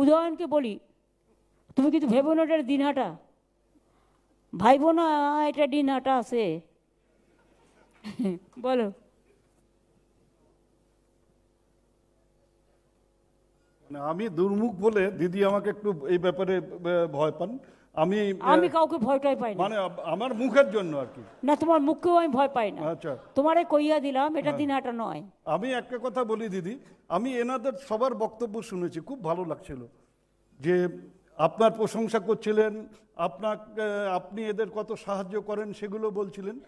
উদয়নকে বলি, তুমি কিন্তু ভেবো না, এটা দিনহাটা। ভাইবো না, এটা দিনহাটা আছে। বলো। মানে আমি দুর্মুখ বলে দিদি আমাকে একটু এই ব্যাপারে ভয় পান। আমি আমি কাউকে ভয়টাই পাই না মানে আমার মুখের জন্য আর কি। না তোমার মুখকেও আমি ভয় পাই না। আচ্ছা। তোমারে কইয়া দিলাম এটা দিনহাটা নয়। আমি একটা কথা বলি দিদি। আমি এনাদের সবার বক্তব্য শুনেছি খুব ভালো লাগছিল। যে আপনার প্রশংসা করছিলেন আপনাকে আপনি এদের কত সাহায্য করেন সেগুলো বলছিলেন।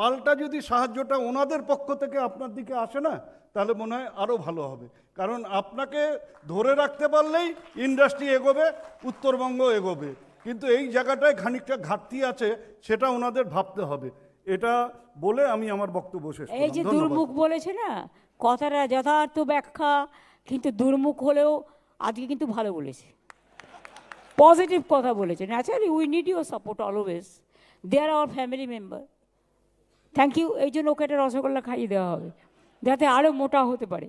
পাল্টা যদি সাহায্যটা ওনাদের পক্ষ থেকে আপনার দিকে আসে না তাহলে মনে হয় আরও ভালো হবে। কারণ আপনাকে ধরে রাখতে পারলেই ইন্ডাস্ট্রি এগোবে উত্তরবঙ্গ এগোবে। কিন্তু এই জায়গাটায় খানিকটা ঘাটতি আছে সেটা ওনাদের ভাবতে হবে। এটা বলে আমি আমার বক্তব্য শেষ এই যে দুর্মুখ বলেছে না কথাটা যথার্থ ব্যাখ্যা কিন্তু দুর্মুখ হলেও আজকে কিন্তু ভালো বলেছে। পজিটিভ কথা বলেছে। Naturally we need your support always they are our family member thank you এই জন্য ওকে একটা রসগোল্লা খাইয়ে দেওয়া হবে, যাতে আরও মোটা হতে পারে।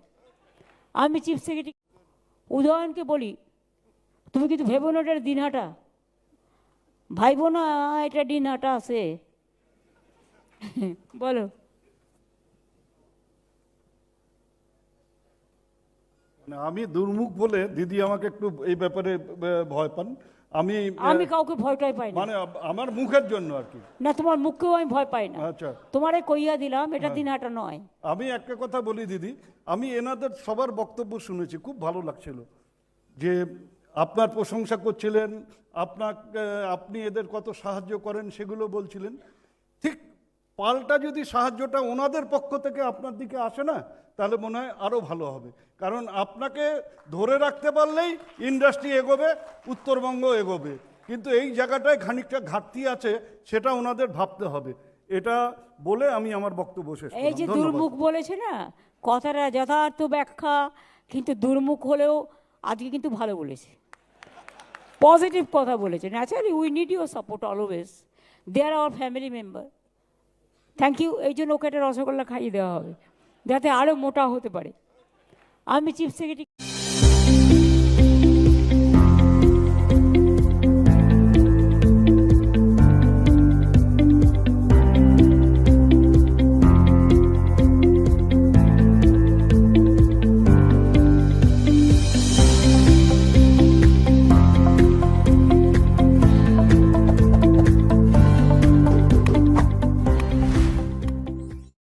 আমি চিফ সেক্রেটারি উদয়নকে বলি, তুমি কিন্তু ভেবো না এটা দিনহাটা? ভাইবো না, এটা দিনহাটা আছে। বলো। মানে আমি দুর্মুখ বলে দিদি আমাকে একটু এই ব্যাপারে ভয় পান। আমি আমি কাউকে ভয়টাই পাই না মানে আমার মুখের জন্য আর কি। না তোমার মুখকেও আমি ভয় পাই না। আচ্ছা। তোমারে কইয়া দিলাম এটা দিনহাটা নয়। আমি একটা কথা বলি দিদি আমি এনাদের সবার বক্তব্য শুনেছি খুব ভালো লাগছিল যে আপনার প্রশংসা করছিলেন আপনার আপনি এদের কত সাহায্য করেন সেগুলো বলছিলেন। ঠিক পাল্টা যদি সাহায্যটা ওনাদের পক্ষ থেকে আপনার দিকে আসে না তাহলে মনে হয় আরও ভালো হবে। কারণ আপনাকে ধরে রাখতে পারলেই ইন্ডাস্ট্রি এগোবে উত্তরবঙ্গ এগোবে। কিন্তু এই জায়গাটায় খানিকটা ঘাটতি আছে সেটা ওনাদের ভাবতে হবে। এটা বলে আমি আমার বক্তব্য শেষ এই যে দুর্মুখ বলেছে না কথাটা যথার্থ ব্যাখ্যা কিন্তু দুর্মুখ হলেও আজকে কিন্তু ভালো বলেছে। পজিটিভ কথা বলেছে। Naturally we need your support always they are our family member thank you এই জন্য ওকে একটা রসগোল্লা খাইয়ে দেওয়া হবে যাতে আরও মোটা হতে পারে। আমি chief secretary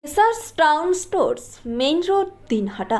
Sars town stores main road Dinhata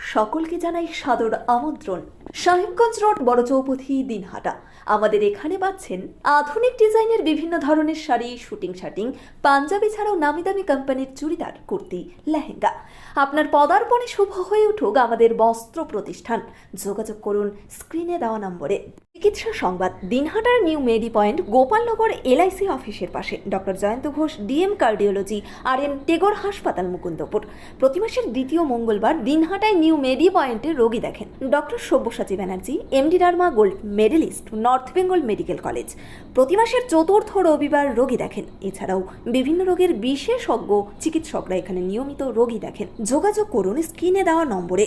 সকলকে জানাই সাদর আমন্ত্রণ। সাহেবগঞ্জ রোড, বড় চৌপথি, দিনহাটা। আমাদের এখানে পাচ্ছেন আধুনিক ডিজাইনের বিভিন্ন ধরনের শাড়ি, শুটিং, শাটিং, পাঞ্জাবি ছাড়াও নামি দামি কোম্পানির চুড়িদার, কুর্তি, লেহেঙ্গা। আপনার পদার্পণে শুভ হয়ে উঠুক আমাদের বস্ত্র প্রতিষ্ঠান। যোগাযোগ করুন স্ক্রিনে দেওয়া নম্বরে। চিকিৎসা সংবাদ, দিনহাটার new medi point, Gopalnagar LIC অফিসের পাশে। Doctor Jayanta Ghosh, DM cardiology R N Tagore হাসপাতাল, মুকুন্দপুর। প্রতি মাসের দ্বিতীয় মঙ্গলবার দিনহাটায় নিউ মেডি পয়েন্টে রোগী দেখেন। Doctor Sabyasachi Banerjee, MD derma gold medalist, north Bengal medical college. প্রতি মাসের চতুর্থ রবিবার রোগী দেখেন। এছাড়াও বিভিন্ন রোগের বিশেষজ্ঞ, চিকিৎসকরা এখানে নিয়মিত রোগী দেখেন। যোগাযোগ করুন স্ক্রিনে দেওয়া নম্বরে।